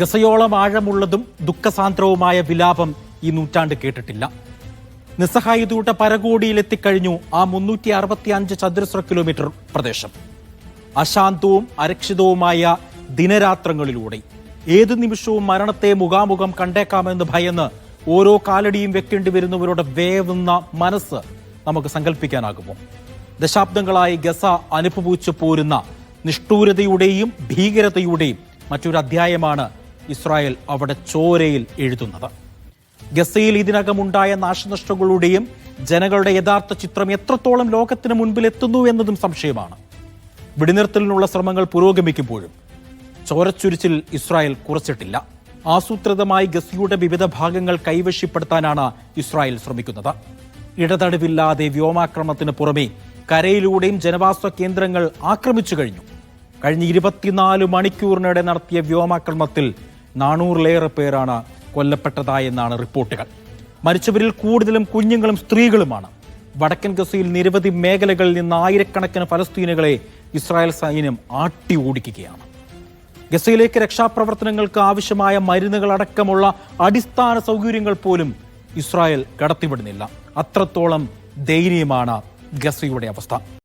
ഗസയോളം ആഴമുള്ളതും ദുഃഖസാന്ദ്രവുമായ വിലാപം ഈ നൂറ്റാണ്ട് കേട്ടിട്ടില്ല. നിസ്സഹായതയുടെ പരകോടിയിലെത്തിക്കഴിഞ്ഞു ആ മുന്നൂറ്റി അറുപത്തി അഞ്ച് ചതുരശ്ര കിലോമീറ്റർ പ്രദേശം. അശാന്തവും അരക്ഷിതവുമായ ദിനരാത്രങ്ങളിലൂടെ ഏതു നിമിഷവും മരണത്തെ മുഖാമുഖം കണ്ടേക്കാമെന്ന് ഭയന്ന് ഓരോ കാലടിയും വെക്കേണ്ടി വരുന്നവരുടെ വേവുന്ന മനസ്സ് നമുക്ക് സങ്കല്പിക്കാനാകുമോ ദശാബ്ദങ്ങളായി ഗസ അനുഭവിച്ചു പോരുന്ന നിഷ്ഠൂരതയുടെയും ഭീകരതയുടെയും മറ്റൊരു അധ്യായമാണ് ഇസ്രായേൽ അവിടെ ചോരയിൽ എഴുതുന്നത്. ഗസയിൽ ഇതിനകമുണ്ടായ നാശനഷ്ടങ്ങളുടെയും ജനങ്ങളുടെ യഥാർത്ഥ ചിത്രം എത്രത്തോളം ലോകത്തിന് മുൻപിൽ എത്തുന്നു എന്നതും സംശയമാണ്. വെടിനിർത്തലിനുള്ള ശ്രമങ്ങൾ പുരോഗമിക്കുമ്പോഴും ചോരച്ചുരിച്ചിൽ ഇസ്രായേൽ കുറച്ചിട്ടില്ല. ആസൂത്രിതമായി ഗസയുടെ വിവിധ ഭാഗങ്ങൾ കൈവശപ്പെടുത്താനാണ് ഇസ്രായേൽ ശ്രമിക്കുന്നത്. ഇടതടവില്ലാതെ വ്യോമാക്രമണത്തിന് പുറമെ കരയിലൂടെയും ജനവാസ കേന്ദ്രങ്ങൾ ആക്രമിച്ചു കഴിഞ്ഞു. കഴിഞ്ഞ ഇരുപത്തിനാല് മണിക്കൂറിനിടെ നടത്തിയ വ്യോമാക്രമണത്തിൽ നാനൂറിലേറെ പേരാണ് കൊല്ലപ്പെട്ടതായെന്നാണ് റിപ്പോർട്ടുകൾ. മരിച്ചവരിൽ കൂടുതലും കുഞ്ഞുങ്ങളും സ്ത്രീകളുമാണ്. വടക്കൻ ഗസയിൽ നിരവധി മേഖലകളിൽ നിന്ന് ആയിരക്കണക്കിന് ഫലസ്തീനുകളെ ഇസ്രായേൽ സൈന്യം ആട്ടി ഓടിക്കുകയാണ് ഗസയിലേക്ക് രക്ഷാപ്രവർത്തനങ്ങൾക്ക് ആവശ്യമായ മരുന്നുകൾ അടക്കമുള്ള അടിസ്ഥാന സൗകര്യങ്ങൾ പോലും ഇസ്രായേൽ കടത്തിവിടുന്നില്ല. അത്രത്തോളം ദയനീയമാണ് ഗസയുടെ അവസ്ഥ.